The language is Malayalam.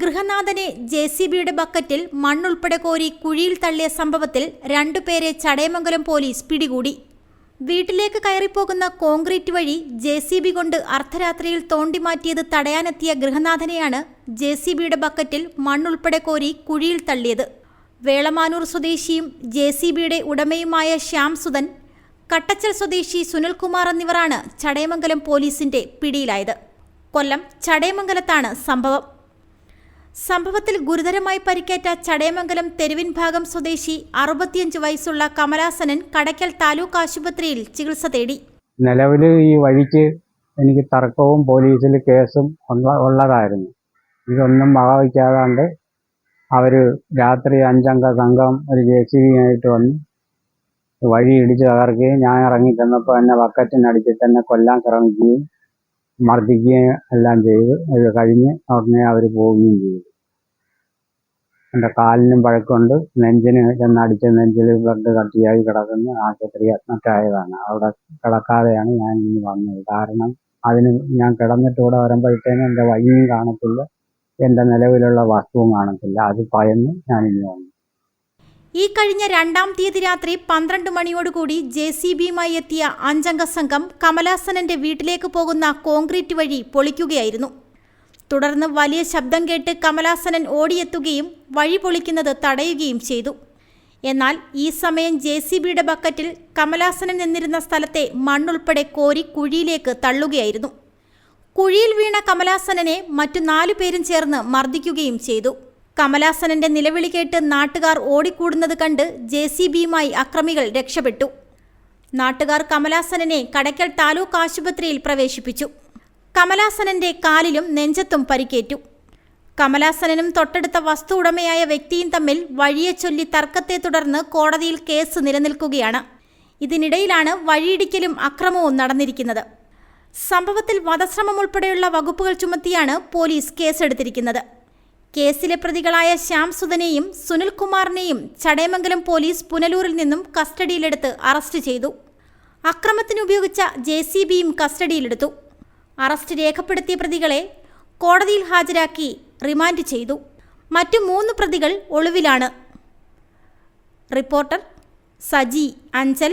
ഗൃഹനാഥനെ ജെ സി ബിയുടെ ബക്കറ്റിൽ മണ്ണുൾപ്പെടെ കോരി കുഴിയിൽ തള്ളിയ സംഭവത്തിൽ രണ്ടുപേരെ ചടയമംഗലം പോലീസ് പിടികൂടി. വീട്ടിലേക്ക് കയറിപ്പോകുന്ന കോൺക്രീറ്റ് വഴി ജെ സി ബി കൊണ്ട് അർദ്ധരാത്രിയിൽ തോണ്ടിമാറ്റിയത് തടയാനെത്തിയ ഗൃഹനാഥനെയാണ് ജെ സി ബിയുടെ ബക്കറ്റിൽ മണ്ണുൾപ്പെടെ കോരി കുഴിയിൽ തള്ളിയത്. വേളമാനൂർ സ്വദേശിയും ജെ സി ബിയുടെ ഉടമയുമായ ശ്യാം സുധൻ കട്ടച്ചൽ സ്വദേശി സുനിൽകുമാർ എന്നിവരാണ് ചടയമംഗലം പോലീസിന്റെ പിടിയിലായത്. കൊല്ലം ചടയമംഗലത്താണ് സംഭവം. സംഭവത്തിൽ ഗുരുതരമായി പരിക്കേറ്റ ചടയമംഗലം തെരുവിൻ ഭാഗം സ്വദേശി അറുപത്തിയഞ്ച് വയസ്സുള്ള കമലാസനൻ കടയ്ക്കൽ താലൂക്ക് ആശുപത്രിയിൽ ചികിത്സ തേടി. നിലവിൽ ഈ വഴിക്ക് എനിക്ക് തർക്കവും പോലീസിൽ കേസും ഉള്ളതായിരുന്നു. ഇതൊന്നും വകവയ്ക്കാതാണ്ട് അവർ രാത്രി അഞ്ചംഗ സംഘം ഒരു ജെ സി ബിയായിട്ട് വന്ന് വഴി ഇടിച്ച് തകർക്കുകയും ഞാൻ ഇറങ്ങി ചെന്നപ്പോൾ എന്നെ വക്കറ്റിനടിച്ചിട്ട് എന്നെ കൊല്ലാൻ ശ്രമിക്കുകയും മർദ്ദിക്കുകയും എല്ലാം ചെയ്ത് കഴിഞ്ഞ് ഉടനെ അവർ പോവുകയും ചെയ്തു. എന്റെ കാലിനും വഴക്കുണ്ട് നെഞ്ചിന് ചെന്നടിച്ച് നെഞ്ചിൽ ബ്ലഡ് കട്ടിയായി കിടക്കുന്ന. ആശുപത്രി അഡ്മിറ്റായതാണ്. അവിടെ കിടക്കാതെയാണ് ഞാൻ ഇന്ന് വന്നത്. കാരണം അതിന് ഞാൻ കിടന്നിട്ട് ഇവിടെ വരുമ്പോഴത്തേനും എന്റെ വഴിയും കാണത്തില്ല. എന്റെ നിലവിലുള്ള വസ്തുവും കാണത്തില്ല. അത് ഭയന്ന് ഞാൻ ഇന്ന് വന്നു. ഈ കഴിഞ്ഞ രണ്ടാം തീയതി രാത്രി പന്ത്രണ്ട് മണിയോടുകൂടി ജെ സി ബിയുമായി എത്തിയ അഞ്ചംഗ സംഘം കമലാസനന്റെ വീട്ടിലേക്ക് പോകുന്ന കോൺക്രീറ്റ് വഴി പൊളിക്കുകയായിരുന്നു. തുടർന്ന് വലിയ ശബ്ദം കേട്ട് കമലാസനൻ ഓടിയെത്തുകയും വഴി പൊളിക്കുന്നത് തടയുകയും ചെയ്തു. എന്നാൽ ഈ സമയം ജെ സി ബിയുടെ ബക്കറ്റിൽ കമലാസനൻ നിന്നിരുന്ന സ്ഥലത്തെ മണ്ണുൾപ്പെടെ കോരി കുഴിയിലേക്ക് തള്ളുകയായിരുന്നു. കുഴിയിൽ വീണ കമലാസനനെ മറ്റു നാലു പേരും ചേർന്ന് മർദ്ദിക്കുകയും ചെയ്തു. കമലാസനന്റെ നിലവിളി കേട്ട് നാട്ടുകാർ ഓടിക്കൂടുന്നത് കണ്ട് ജെ സി ബിയുമായി അക്രമികൾ രക്ഷപ്പെട്ടു. നാട്ടുകാർ കമലാസനനെ കടയ്ക്കൽ താലൂക്ക് ആശുപത്രിയിൽ പ്രവേശിപ്പിച്ചു. കമലാസനന്റെ കാലിലും നെഞ്ചത്തും പരിക്കേറ്റു. കമലാസനനും തൊട്ടടുത്ത വസ്തു ഉടമയായ വ്യക്തിയും തമ്മിൽ വഴിയെ ചൊല്ലി തർക്കത്തെ തുടർന്ന് കോടതിയിൽ കേസ് നിലനിൽക്കുകയാണ്. ഇതിനിടയിലാണ് വഴിയിടിക്കലും അക്രമവും നടന്നിരിക്കുന്നത്. സംഭവത്തിൽ വധശ്രമം ഉൾപ്പെടെയുള്ള വകുപ്പുകൾ ചുമത്തിയാണ് പോലീസ് കേസെടുത്തിരിക്കുന്നത്. കേസിലെ പ്രതികളായ ശ്യാം സുധനെയും സുനിൽകുമാറിനെയും ചടയമംഗലം പോലീസ് പുനലൂരിൽ നിന്നും കസ്റ്റഡിയിലെടുത്ത് അറസ്റ്റ് ചെയ്തു. അക്രമത്തിനുപയോഗിച്ച ജെ സി ബിയും കസ്റ്റഡിയിലെടുത്തു. അറസ്റ്റ് രേഖപ്പെടുത്തിയ പ്രതികളെ കോടതിയിൽ ഹാജരാക്കി റിമാൻഡ് ചെയ്തു. മറ്റു മൂന്ന് പ്രതികൾ ഒളിവിലാണ്. റിപ്പോർട്ടർ സജി അഞ്ചൽ